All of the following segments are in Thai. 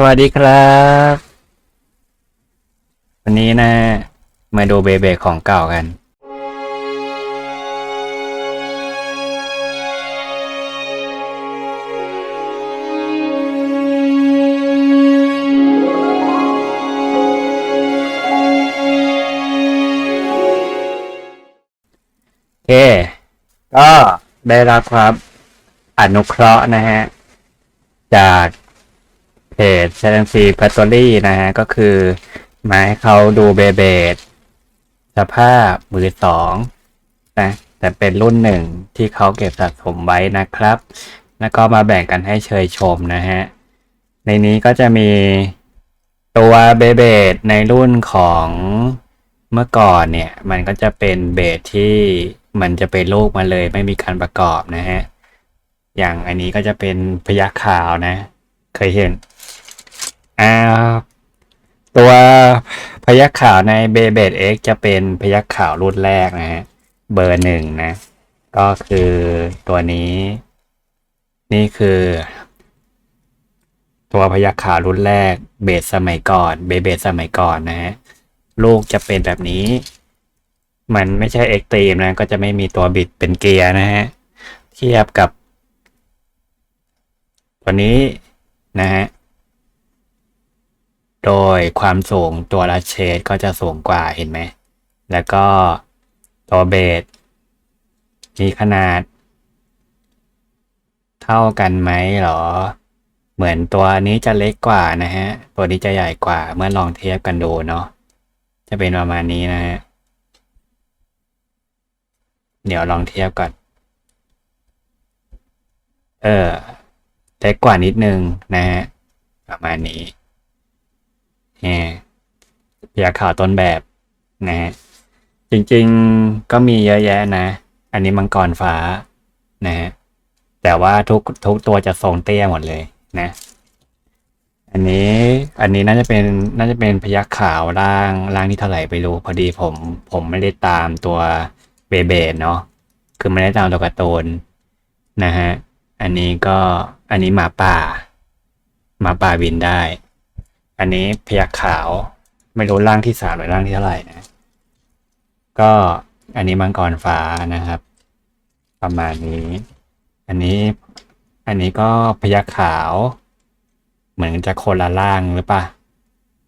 สวัสดีครับ วันนี้นะ มาดูเบเบของเก่ากัน โอเค ก็ได้รับครับอนุเคราะห์นะฮะ จาก จ c h a n c y Factory นะฮะ ก็คือ มาให้เขาดูเบเบดสภาพมือสองนะแต่เป็นรุ่นหนึ่งที่เขาเก็บสะสมไว้นะครับ แล้วก็มาแบ่งกันให้เชยชมนะฮะ ในนี้ก็จะมีตัวเบเบดในรุ่นของเมื่อก่อนเนี่ย มันก็จะเป็นเบสที่มันจะเป็นลูกมาเลย ไม่มีการประกอบนะฮะ อย่างอันนี้ก็จะเป็นพยัคฆ์ขาวนะ เคยเห็น อ่าตัวพยัคขาวในเบเบดเอ็กจะเป็นพยัคขาวรุ่นแรกนะฮะ เบอร์หนึ่งนะ ก็คือตัวนี้ นี่คือ ตัวพยัคขาวรุ่นแรกเบสสมัยก่อนเบเบดสมัยก่อนนะฮะ ลูกจะเป็นแบบนี้ มันไม่ใช่เอ็กตรีมนะ ก็จะไม่มีตัวบิดเป็นเกียร์นะฮะ เทียบกับ ตัวนี้นะฮะ โดยความสูงตัวลัชเชดก็จะสูงกว่าเห็นไหม แล้วก็ตัวเบสมีขนาด เท่ากันไหมหรอ เหมือนตัวนี้จะเล็กกว่านะฮะ ตัวนี้จะใหญ่กว่าเมื่อลองเทียบกันดูเนาะ จะเป็นประมาณนี้นะฮะ เดี๋ยวลองเทียบก่อน เออเล็กกว่านิดนึงนะฮะ ประมาณนี้ แหมพยาข่าวต้นแบบนะฮะจริงๆก็มีเยอะแยะนะ อันนี้มังกรฟ้านะฮะแต่ว่าทุกทุกตัวจะทรงเตี้ยหมดเลยนะ อันนี้อันนี้น่าจะเป็นน่าจะเป็นพยัคฆ์ขาวล่างล่างที่เท่าไหร่ไปรู้พอดีผมผมไม่ได้ตามตัวเบเบดเนาะคือไม่ได้ตามตัวการ์ตูนนะฮะอันนี้ก็อันนี้หมาป่าหมาป่าบินได้ อันนี้พยัคฆ์ขาว ไม่รู้ร่างที่สามหรือร่างที่เท่าไหร่นะ ก็อันนี้มังกรฟ้านะครับ ประมาณนี้ อันนี้อันนี้ก็พยัคฆ์ขาว เหมือนจะคนละร่างหรือปะ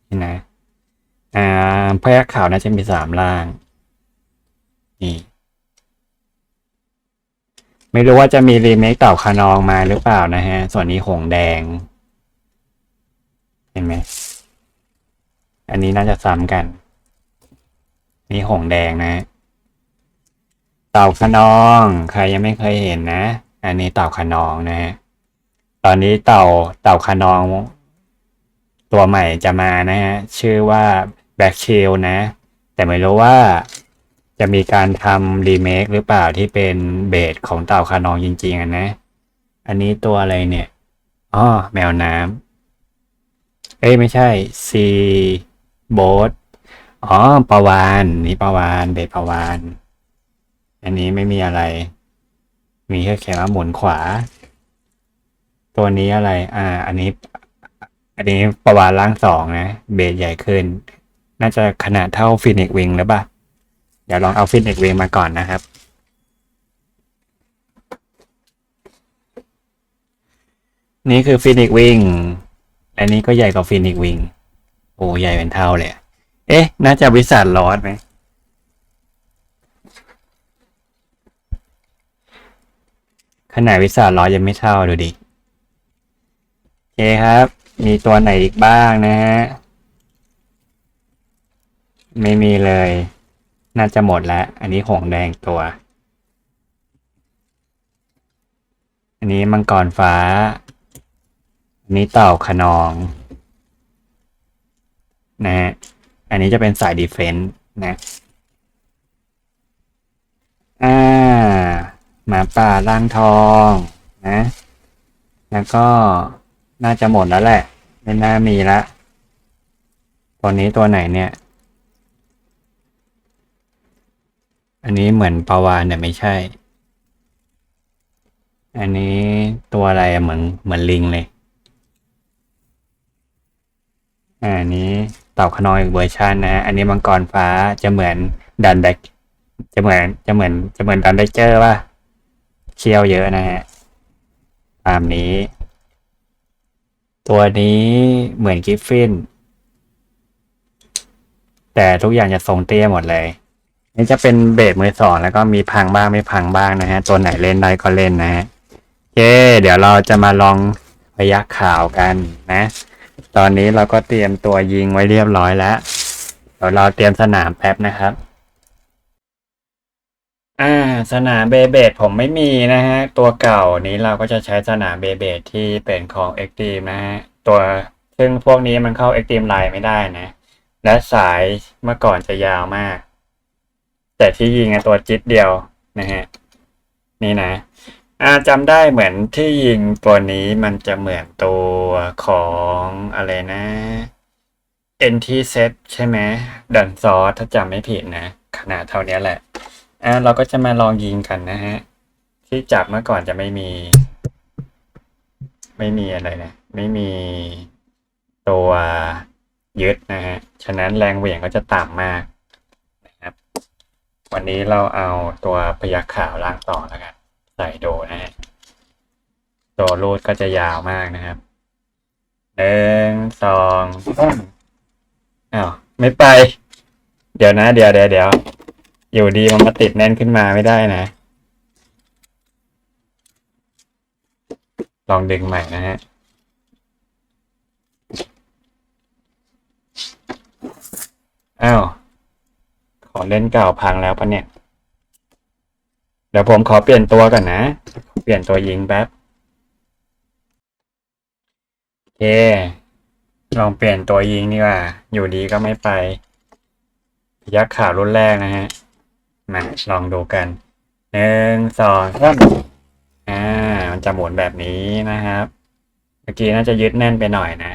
นี่นะอ่าพยัคฆ์ขาวน่าจะมีสามร่าง นี่ไม่รู้ว่าจะมีรีเมคเต่าคานองมาหรือเปล่านะฮะ ส่วนนี้หงแดง เห็นไหม อันนี้น่าจะซ้ำกัน นี่หงแดงนะ เต่าขนอง ใครยังไม่เคยเห็นนะ อันนี้เต่าขนองนะฮะ ตอนนี้เต่าเต่าขนอง ตัวใหม่จะมานะฮะ ชื่อว่าแบ็กเชลนะ แต่ไม่รู้ว่าจะมีการทำรีเมคหรือเปล่าที่เป็นเบสของเต่าคานองจริงๆนะ อันนี้ตัวอะไรเนี่ย อ๋อ แมวน้ำ เอ้ยไม่ใช่ซีโบทอ๋อปาวานนี่ปาวานเบปาวานอันนี้ไม่มีอะไร มีแค่เขียนว่าหมุนขวา ตัวนี้อะไร อ่า อันนี้ อันนี้ปาวานล่างสองนะ เบสใหญ่ขึ้น น่าจะขนาดเท่าฟินิกวิงหรือเปล่าเดี๋ยวลองเอาฟินิกวิงมาก่อนนะครับนี่คือฟินิกวิง อันนี้ก็ใหญ่กว่าฟินิกวิง โอ้ใหญ่เป็นเท่าเลย เอ๊ะ น่าจะวิสัทลอสไหมขนาดวิสัทลอสยังไม่เท่าดูดิโอเคครับ มีตัวไหนอีกบ้างนะฮะ ไม่มีเลย น่าจะหมดแล้ว อันนี้หงแดงตัว อันนี้มังกรฟ้า นี้เต่าขนองนะฮะอันนี้จะเป็นสายดีเฟนส์นะอ่าหมาป่าล่างทองนะ แล้วก็น่าจะหมดแล้วแหละ ไม่น่ามีละตัวนี้ตัวไหนเนี่ย อันนี้เหมือนปาวานแต่ไม่ใช่ อันนี้ตัวอะไรเหมือนเหมือนลิงเลย อันนี้เต่าขนอยอีกเวอร์ชันนะ อันนี้มังกรฟ้าจะเหมือนดันไดจะเหมือนจะเหมือนจะเหมือนดันไดเจอร์ว่าเคี่ยวเยอะนะฮะตามนี้ ตัวนี้เหมือนกิฟฟิน แต่ทุกอย่างจะทรงเตี้ยหมดเลย นี่จะเป็นเบสมือสองแล้วก็มีพังบ้างไม่พังบ้างนะฮะ ตัวไหนเล่นได้ก็เล่นนะฮะโอเคเดี๋ยวเราจะมาลองพยักขาวกันนะ ตอนนี้เราก็เตรียมตัวยิงไว้เรียบร้อยแล้ว เดี๋ยวเราเตรียมสนามแป๊บนะครับ อ่า สนามเบเบดผมไม่มีนะฮะ ตัวเก่านี้เราก็จะใช้สนามเบเบดที่เป็นของเอ็กตีมนะฮะ ตัวซึ่งพวกนี้มันเข้าเอ็กตีมไลน์ไม่ได้นะ และสายเมื่อก่อนจะยาวมาก แต่ที่ยิงอตัวจิตเดียวนะฮะ นี่นะ อาจำได้เหมือนที่ยิงตัวนี้มันจะเหมือนตัวของอะไรนะ NT set ใช่ไหมดันซอสถ้าจำไม่ผิดนะ ขนาดเท่านี้แหละ อ่าเราก็จะมาลองยิงกันนะฮะ ที่จับเมื่อก่อนจะไม่มี ไม่มีอะไรนะ ไม่มีตัวยึดนะฮะ ฉะนั้นแรงเหวี่ยงก็จะต่ำมากนะครับ วันนี้เราเอาตัวพยักขาวล่างต่อแล้วกัน ใส่โดนะฮะตัวรูดก็จะยาวมากนะครับหนึ่งสองอ้าวไม่ไป เดี๋ยวนะ เดี๋ยวเดี๋ยวเดี๋ยวอยู่ดีมันมาติดแน่นขึ้นมาไม่ได้นะ ลองดึงใหม่นะฮะอ้าว ของเล่นเก่าพังแล้วปะเนี่ย เดี๋ยวผมขอเปลี่ยนตัวก่อนนะ เปลี่ยนตัวยิงแป๊บโอเค ลองเปลี่ยนตัวยิงดีกว่า อยู่ดีก็ไม่ไป ยักษ์ขาวรุ่นแรกนะฮะ มาลองดูกัน หนึ่งสองสามอ่า มันจะหมุนแบบนี้นะครับ เมื่อกี้น่าจะยึดแน่นไปหน่อยนะ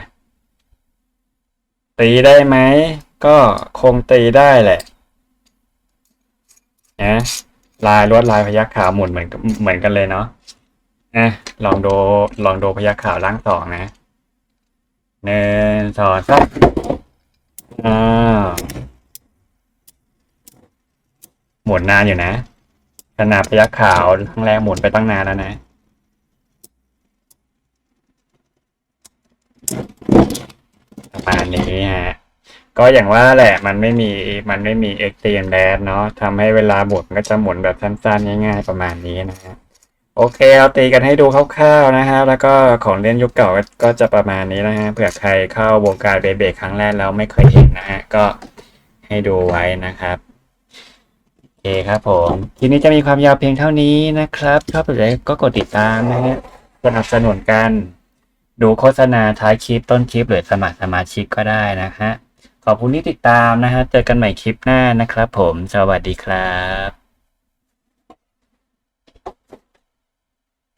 ตีได้ไหม ก็คงตีได้แหละ นะ ลายลวดลายพยักขาวหมุนเหมือนเหมือนกันเลยเนาะนะลองดูลองดูพยักขาวล่างสองนะหนึ่งสองสามอ่าหมุนนานอยู่นะขนาดพยักขาวครั้งแรกหมุนไปตั้งนานแล้วนะประมาณนี้ฮะ ก็อย่างว่าแหละมันไม่มีมันไม่มีเอ็กเตียมแดดเนาะทำให้เวลาหมุนก็จะหมุนแบบสั้นๆ ง่ายๆประมาณนี้นะฮะโอเคเอาตีกันให้ดูคร่าวๆนะฮะแล้วก็ของเล่นยุคเก่าก็จะประมาณนี้นะฮะเผื่อใครเข้าวงการเบเบครั้งแรกแล้วไม่เคยเห็นนะฮะก็ให้ดูไว้นะครับโอเคครับผมทีนี้จะมีความยาวเพียงเท่านี้นะครับชอบแบบไหนก็กดติดตามนะฮะสนับสนุนกัน ดูโฆษณาท้ายคลิปต้นคลิปหรือสมัครสมาชิกก็ได้นะฮะ ขอบคุณที่ติดตามนะฮะเจอกันใหม่คลิปหน้านะครับผม สวัสดีครับ